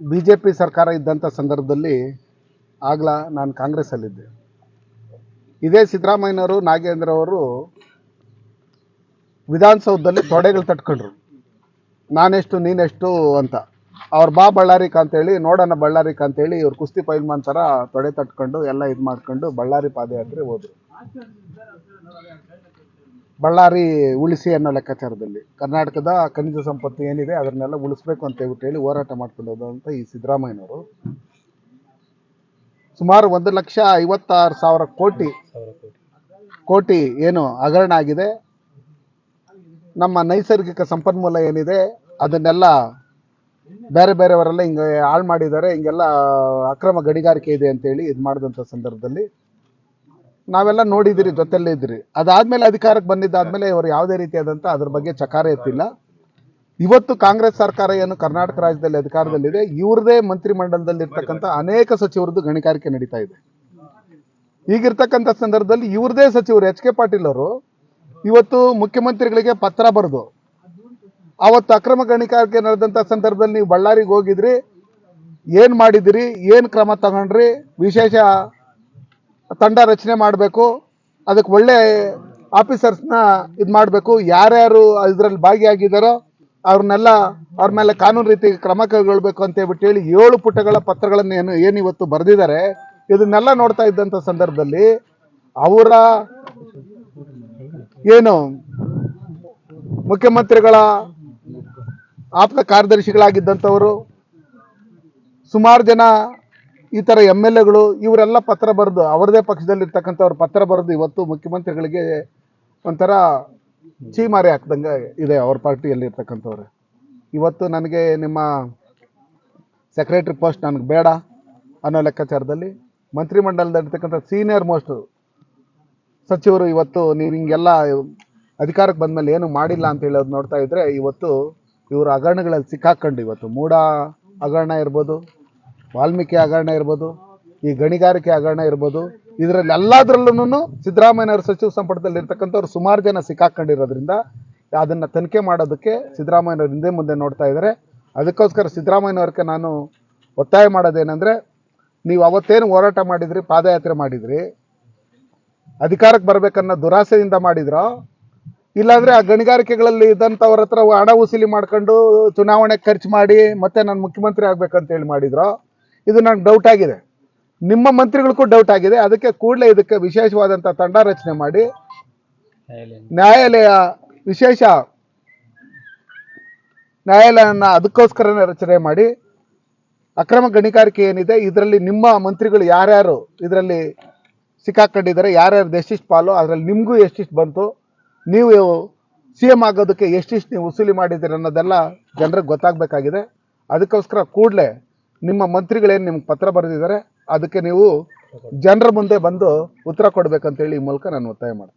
B J P ಸರ್ಕಾರ ಇದ್ದಂಥ ಸಂದರ್ಭದಲ್ಲಿ ಆಗಲ ನಾನು ಕಾಂಗ್ರೆಸ್ಸಲ್ಲಿದ್ದೆ. ಇದೇ ಸಿದ್ದರಾಮಯ್ಯನವರು, ನಾಗೇಂದ್ರ ಅವರು ವಿಧಾನಸೌಧದಲ್ಲಿ ತೊಡೆಗಳು ತಟ್ಕೊಂಡ್ರು. ನಾನೆಷ್ಟು, ನೀನೆಷ್ಟು ಅಂತ. ಅವ್ರು ಬಾ ಬಳ್ಳಾರಿಕ ಅಂತೇಳಿ ನೋಡೋಣ ಬಳ್ಳಾರಿಕ ಅಂತೇಳಿ ಇವ್ರು ಕುಸ್ತಿ ಪೈಲ್ಮಾನ್ ಥರ ತೊಡೆ ತಟ್ಕೊಂಡು, ಎಲ್ಲ ಇದು ಮಾಡ್ಕೊಂಡು ಬಳ್ಳಾರಿ ಪಾದಯಾತ್ರೆ ಹೋದ್ರು. ಬಳ್ಳಾರಿ ಉಳಿಸಿ ಅನ್ನೋ ಲೆಕ್ಕಾಚಾರದಲ್ಲಿ. ಕರ್ನಾಟಕದ ಖನಿಜ ಸಂಪತ್ತು ಏನಿದೆ ಅದನ್ನೆಲ್ಲ ಉಳಿಸ್ಬೇಕು ಅಂತ ಹೇಳ್ಬಿಟ್ಟು ಹೇಳಿ ಹೋರಾಟ ಮಾಡ್ಕೊಂಡಂತ ಈ ಸಿದ್ದರಾಮಯ್ಯನವರು. ಸುಮಾರು ಒಂದು ಲಕ್ಷ ಐವತ್ತಾರು ಸಾವಿರ ಕೋಟಿ ಕೋಟಿ ಏನು ಹಗರಣ ಆಗಿದೆ. ನಮ್ಮ ನೈಸರ್ಗಿಕ ಸಂಪನ್ಮೂಲ ಏನಿದೆ ಅದನ್ನೆಲ್ಲ ಬೇರೆ ಬೇರೆಯವರೆಲ್ಲ ಹಿಂಗೆ ಹಾಳು ಮಾಡಿದ್ದಾರೆ. ಹಿಂಗೆಲ್ಲ ಅಕ್ರಮ ಗಣಿಗಾರಿಕೆ ಇದೆ ಅಂತೇಳಿ ಇದು ಮಾಡಿದಂಥ ಸಂದರ್ಭದಲ್ಲಿ ನಾವೆಲ್ಲ ನೋಡಿದಿರಿ ಜೊತೆಲ್ಲೇ ಇದ್ರಿ ಅದಾದ್ಮೇಲೆ ಅಧಿಕಾರಕ್ಕೆ ಬಂದಿದ್ದಾದ್ಮೇಲೆ ಇವರು ಯಾವುದೇ ರೀತಿಯಾದಂಥ ಅದ್ರ ಬಗ್ಗೆ ಚಕಾರ ಎತ್ತಿಲ್ಲ. ಇವತ್ತು ಕಾಂಗ್ರೆಸ್ ಸರ್ಕಾರ ಏನು ಕರ್ನಾಟಕ ರಾಜ್ಯದಲ್ಲಿ ಅಧಿಕಾರದಲ್ಲಿದೆ, ಇವ್ರದೇ ಮಂತ್ರಿಮಂಡಲದಲ್ಲಿರ್ತಕ್ಕಂಥ ಅನೇಕ ಸಚಿವರದ್ದು ಗಣಿಗಾರಿಕೆ ನಡೀತಾ ಇದೆ. ಈಗಿರ್ತಕ್ಕಂಥ ಸಂದರ್ಭದಲ್ಲಿ ಇವ್ರದೇ ಸಚಿವರು, ಎಚ್ ಕೆ ಪಾಟೀಲ್ ಅವರು, ಇವತ್ತು ಮುಖ್ಯಮಂತ್ರಿಗಳಿಗೆ ಪತ್ರ ಬರೆದು, ಅವತ್ತು ಅಕ್ರಮ ಗಣಿಗಾರಿಕೆ ನಡೆದಂಥ ಸಂದರ್ಭದಲ್ಲಿ ನೀವು ಬಳ್ಳಾರಿಗೆ ಹೋಗಿದ್ರಿ, ಏನು ಮಾಡಿದಿರಿ, ಏನು ಕ್ರಮ ತಗೊಂಡ್ರಿ, ವಿಶೇಷ ತಂಡ ರಚನೆ ಮಾಡಬೇಕು, ಅದಕ್ಕೆ ಒಳ್ಳೆ ಆಫೀಸರ್ಸ್ನ ಇದು ಮಾಡಬೇಕು. ಯಾರ್ಯಾರು ಇದರಲ್ಲಿ ಭಾಗಿಯಾಗಿದ್ದಾರೋ ಅವ್ರನ್ನೆಲ್ಲ ಅವ್ರ ಮೇಲೆ ಕಾನೂನು ರೀತಿ ಕ್ರಮ ಕೈಗೊಳ್ಬೇಕು ಅಂತ ಹೇಳ್ಬಿಟ್ಟು ಹೇಳಿ ಏಳು ಪುಟಗಳ ಪತ್ರಗಳನ್ನು ಏನು ಏನಿವತ್ತು ಬರೆದಿದ್ದಾರೆ. ಇದನ್ನೆಲ್ಲ ನೋಡ್ತಾ ಇದ್ದಂಥ ಸಂದರ್ಭದಲ್ಲಿ ಅವರ ಏನು ಮುಖ್ಯಮಂತ್ರಿಗಳ ಆಪ್ತ ಕಾರ್ಯದರ್ಶಿಗಳಾಗಿದ್ದಂಥವರು ಸುಮಾರು ಜನ ಈ ಥರ ಎಂ ಎಲ್ ಎಗಳು ಇವರೆಲ್ಲ ಪತ್ರ ಬರೆದು, ಅವರದೇ ಪಕ್ಷದಲ್ಲಿರ್ತಕ್ಕಂಥವ್ರು ಪತ್ರ ಬರೆದು ಇವತ್ತು ಮುಖ್ಯಮಂತ್ರಿಗಳಿಗೆ ಒಂಥರ ಚೀಮಾರಿ ಹಾಕ್ದಂಗೆ ಇದೆ ಅವ್ರ ಪಾರ್ಟಿಯಲ್ಲಿ ಇರ್ತಕ್ಕಂಥವ್ರು ಇವತ್ತು ನನಗೆ ನಿಮ್ಮ ಸೆಕ್ರೆಟ್ರಿ ಪೋಸ್ಟ್ ನನಗೆ ಬೇಡ ಅನ್ನೋ ಲೆಕ್ಕಾಚಾರದಲ್ಲಿ ಮಂತ್ರಿಮಂಡಲದಲ್ಲಿರ್ತಕ್ಕಂಥ ಸೀನಿಯರ್ ಮೋಸ್ಟ್ ಸಚಿವರು ಇವತ್ತು ನೀವು ಹಿಂಗೆಲ್ಲ ಅಧಿಕಾರಕ್ಕೆ ಬಂದಮೇಲೆ ಏನು ಮಾಡಿಲ್ಲ ಅಂತ ಹೇಳೋದು ನೋಡ್ತಾ ಇದ್ರೆ ಇವತ್ತು ಇವರು ಹಗರಣಗಳಲ್ಲಿ ಸಿಕ್ಕಾಕೊಂಡು ಇವತ್ತು. ಮೂಡ ಹಗರಣ ಇರ್ಬೋದು ವಾಲ್ಮೀಕಿ ಹಗರಣ ಇರ್ಬೋದು, ಈ ಗಣಿಗಾರಿಕೆ ಹಗರಣ ಇರ್ಬೋದು, ಇದರಲ್ಲಿ ಎಲ್ಲದರಲ್ಲೂ ಸಿದ್ದರಾಮಯ್ಯನವ್ರ ಸಚಿವ ಸಂಪುಟದಲ್ಲಿ ಇರ್ತಕ್ಕಂಥವ್ರು ಸುಮಾರು ಜನ ಸಿಕ್ಕಾಕೊಂಡಿರೋದ್ರಿಂದ ಅದನ್ನು ತನಿಖೆ ಮಾಡೋದಕ್ಕೆ ಸಿದ್ದರಾಮಯ್ಯನವ್ರು ಹಿಂದೆ ಮುಂದೆ ನೋಡ್ತಾ ಇದ್ದಾರೆ ಅದಕ್ಕೋಸ್ಕರ ಸಿದ್ದರಾಮಯ್ಯನವ್ರಿಗೆ ನಾನು ಒತ್ತಾಯ ಮಾಡೋದೇನೆಂದರೆ, ನೀವು ಅವತ್ತೇನು ಹೋರಾಟ ಮಾಡಿದ್ರಿ, ಪಾದಯಾತ್ರೆ ಮಾಡಿದ್ರಿ, ಅಧಿಕಾರಕ್ಕೆ ಬರಬೇಕನ್ನೋ ದುರಾಸೆಯಿಂದ ಮಾಡಿದ್ರೋ, ಇಲ್ಲಾಂದರೆ ಆ ಗಣಿಗಾರಿಕೆಗಳಲ್ಲಿ ಇದ್ದಂಥವ್ರ ಹತ್ರ ಹಣ ವಸೂಲಿ ಮಾಡ್ಕೊಂಡು ಚುನಾವಣೆ ಖರ್ಚು ಮಾಡಿ ಮತ್ತೆ ನಾನು ಮುಖ್ಯಮಂತ್ರಿ ಆಗಬೇಕಂತೇಳಿ ಮಾಡಿದ್ರೋ ಇದು ನನಗೆ ಡೌಟ್ ಆಗಿದೆ. ನಿಮ್ಮ ಮಂತ್ರಿಗಳಿಗೂ ಡೌಟ್ ಆಗಿದೆ. ಅದಕ್ಕೆ ಕೂಡಲೇ ಇದಕ್ಕೆ ವಿಶೇಷವಾದಂಥ ತಂಡ ರಚನೆ ಮಾಡಿ, ನ್ಯಾಯಾಲಯ ವಿಶೇಷ ನ್ಯಾಯಾಲಯನ ಅದಕ್ಕೋಸ್ಕರನೇ ರಚನೆ ಮಾಡಿ, ಅಕ್ರಮ ಗಣಿಗಾರಿಕೆ ಏನಿದೆ, ಇದರಲ್ಲಿ ನಿಮ್ಮ ಮಂತ್ರಿಗಳು ಯಾರ್ಯಾರು ಇದರಲ್ಲಿ ಸಿಕ್ಕಾಕೊಂಡಿದ್ದಾರೆ, ಯಾರ್ಯಾರು ಎಷ್ಟಿಷ್ಟು ಪಾಲು, ಅದರಲ್ಲಿ ನಿಮಗೂ ಎಷ್ಟಿಷ್ಟು ಬಂತು, ನೀವು ಸಿ ಎಂ ಆಗೋದಕ್ಕೆ ಎಷ್ಟಿಷ್ಟು ನೀವು ವಸೂಲಿ ಮಾಡಿದ್ದೀರಿ ಅನ್ನೋದೆಲ್ಲ ಜನರಿಗೆ ಗೊತ್ತಾಗಬೇಕಾಗಿದೆ. ಅದಕ್ಕೋಸ್ಕರ ಕೂಡಲೇ ನಿಮ್ಮ ಮಂತ್ರಿಗಳೇನು ನಿಮ್ಗೆ ಪತ್ರ ಬರೆದಿದ್ದಾರೆ, ಅದಕ್ಕೆ ನೀವು ಜನರ ಮುಂದೆ ಬಂದು ಉತ್ತರ ಕೊಡಬೇಕಂತೇಳಿ ಈ ಮೂಲಕ ನಾನು ಒತ್ತಾಯ ಮಾಡ್ತೀನಿ.